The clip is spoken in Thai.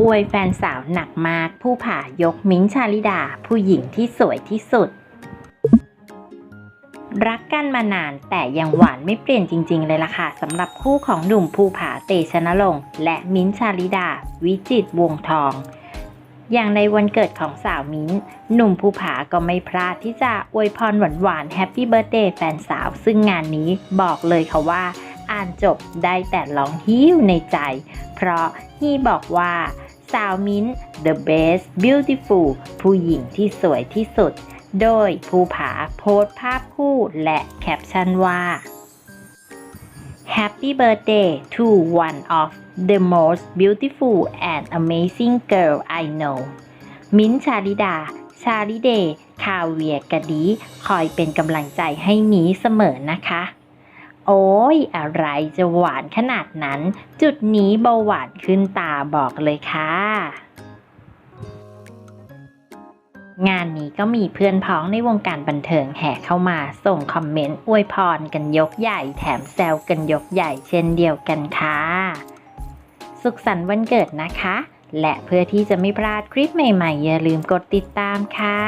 อวยแฟนสาวหนักมาก ผู้ผ่ายกมิ้งชาลิดา ผู้หญิงที่สวยที่สุด รักกันมานานแต่ยังหวานไม่เปลี่ยนจริง ๆ เลยล่ะค่ะสำหรับคู่ของหนุ่มภูผาเตชะนรงค์และมิ้นชาลิดา วิจิตวงทอง อย่างในวันเกิดของสาวมิ้น หนุ่มภูผาก็ไม่พลาดที่จะอวยพรหวานๆแฮปปี้เบิร์เดย์แฟนสาว ซึ่งงานนี้บอกเลยค่ะว่า อ่านจบได้แต่ร้องฮิ้วในใจ เพราะฮีบอกว่าสาวมิ้น the best beautiful ผู้หญิงที่สวยที่สุด โดยภูผาโพสภาพคู่และแคปชั่นว่า Happy birthday to one of the most beautiful and amazing girl I know มิ้นชาลิดา ชาลิเดคาเวียกะดี คอยเป็นกำลังใจให้มีเสมอนะคะ โอ้ย อะไรจะหวานขนาดนั้น จุดนี้เบาหวานขึ้นตาบอกเลยค่ะ งานนี้ก็มีเพื่อนพ้องในวงการบันเทิงแห่เข้ามาส่งคอมเมนต์อวยพรกันยกใหญ่แถมแซวกันยกใหญ่เช่นเดียวกันค่ะ สุขสันต์วันเกิดนะคะ และเพื่อที่จะไม่พลาดคลิปใหม่ๆ อย่าลืมกดติดตามค่ะ